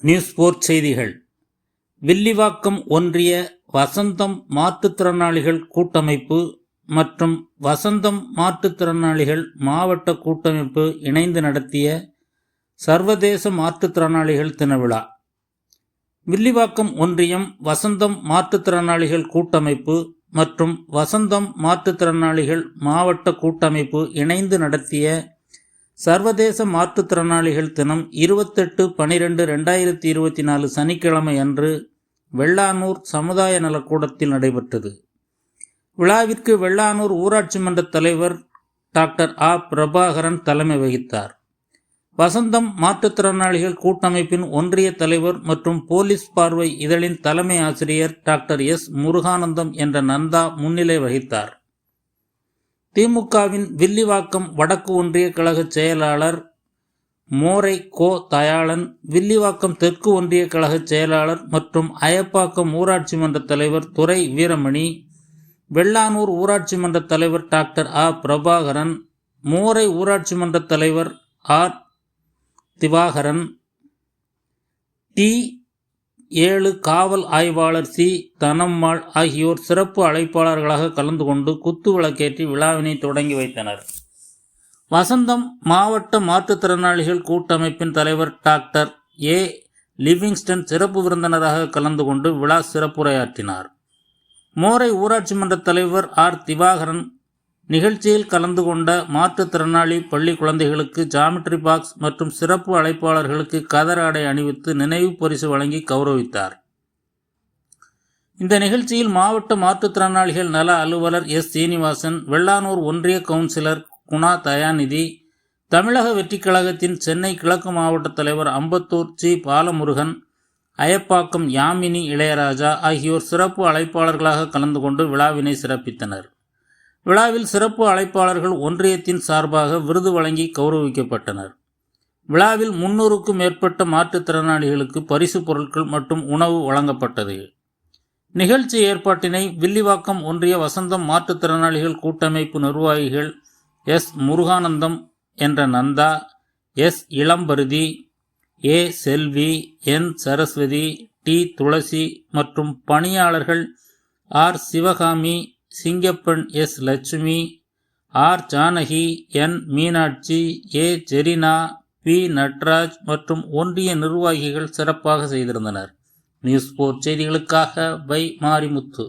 News board செய்திகள். வில்லிவாக்கம் ஒன்றிய வசந்தம் மாற்றுத்திறனாளிகள் கூட்டமைப்பு மற்றும் வசந்தம் மாற்றுத்திறனாளிகள் மாவட்ட கூட்டமைப்பு இணைந்து நடத்திய சர்வதேச மாற்றுத்திறனாளிகள் தினவிழா வில்லிவாக்கம் ஒன்றியம் வசந்தம் மாற்றுத்திறனாளிகள் கூட்டமைப்பு மற்றும் வசந்தம் மாற்றுத்திறனாளிகள் மாவட்ட கூட்டமைப்பு இணைந்து நடத்திய சர்வதேச மாற்றுத்திறனாளிகள் தினம் இருபத்தெட்டு பனிரெண்டு ரெண்டாயிரத்தி இருபத்தி நாலு சனிக்கிழமை அன்று வெள்ளானூர் சமுதாய நலக்கூடத்தில் நடைபெற்றது. விழாவிற்கு வெள்ளானூர் ஊராட்சி மன்ற தலைவர் டாக்டர் ஆ. பிரபாகரன் தலைமை வகித்தார். வசந்தம் மாற்றுத்திறனாளிகள் கூட்டமைப்பின் ஒன்றிய தலைவர் மற்றும் போலீஸ் பார்வை இதழின் தலைமை ஆசிரியர் டாக்டர் எஸ். முருகானந்தம் என்ற நந்தா முன்னிலை வகித்தார். திமுகவின் வில்லிவாக்கம் வடக்கு ஒன்றிய கழக செயலாளர் மோரை கோ தயாளன் வில்லிவாக்கம் தெற்கு ஒன்றிய கழக செயலாளர் மற்றும் அயப்பாக்கம் ஊராட்சி மன்ற தலைவர் துரை வீரமணி வெள்ளானூர் ஊராட்சி மன்ற தலைவர் டாக்டர் ஆ. பிரபாகரன் மோரை ஊராட்சி மன்ற தலைவர் ஆர். திவாகரன் டி. ஏழு காவல் ஆய்வாளர் சி. தனம்மாள் ஆகியோர் சிறப்பு அழைப்பாளர்களாக கலந்து கொண்டு குத்து விளக்கேற்றி விழாவினை தொடங்கி வைத்தனர். வசந்தம் மாவட்ட மாற்றுத்திறனாளிகள் கூட்டமைப்பின் தலைவர் டாக்டர் ஏ. லிவிங்ஸ்டன் சிறப்பு விருந்தினராக கலந்து கொண்டு விழா சிறப்புரையாற்றினார். மோரை ஊராட்சி மன்ற தலைவர் ஆர். திவாகரன் நிகழ்ச்சியில் கலந்து கொண்ட மாற்றுத்திறனாளி பள்ளி குழந்தைகளுக்கு ஜாமெட்ரி பாக்ஸ் மற்றும் சிறப்பு அழைப்பாளர்களுக்கு கதர் ஆடை அணிவித்து நினைவு பரிசு வழங்கி கௌரவித்தார். இந்த நிகழ்ச்சியில் மாவட்ட மாற்றுத்திறனாளிகள் நல அலுவலர் எஸ். சீனிவாசன் வெள்ளானூர் ஒன்றிய கவுன்சிலர் குணா தயாநிதி தமிழக வெற்றிக் கழகத்தின் சென்னை கிழக்கு மாவட்ட தலைவர் அம்பத்தூர் சி. பாலமுருகன் அயப்பாக்கம் யாமினி இளையராஜா ஆகியோர் சிறப்பு அழைப்பாளர்களாக கலந்து கொண்டு விழாவினை சிறப்பித்தனர். விழாவில் சிறப்பு அழைப்பாளர்கள் ஒன்றியத்தின் சார்பாக விருது வழங்கி கௌரவிக்கப்பட்டனர். விழாவில் முன்னூறுக்கும் மேற்பட்ட மாற்றுத்திறனாளிகளுக்கு பரிசு பொருட்கள் மற்றும் உணவு வழங்கப்பட்டது. நிகழ்ச்சி ஏற்பாட்டினை வில்லிவாக்கம் ஒன்றிய வசந்தம் மாற்றுத்திறனாளிகள் கூட்டமைப்பு நிர்வாகிகள் எஸ். முருகானந்தம் என்ற Nanda S. Ilamparuthi A. Selvi N. Saraswathi T. Thulasi மற்றும் பணியாளர்கள் R. Sivakami Singappan S Lakshmi R Janaki N Meenakshi A Jerina P Natraj மற்றும் ஒன்றிய நிர்வாகிகள் சிறப்பாக செய்திருந்தனர். நியூஸ் போர் செய்திகளுக்காக வை மாரிமுத்து.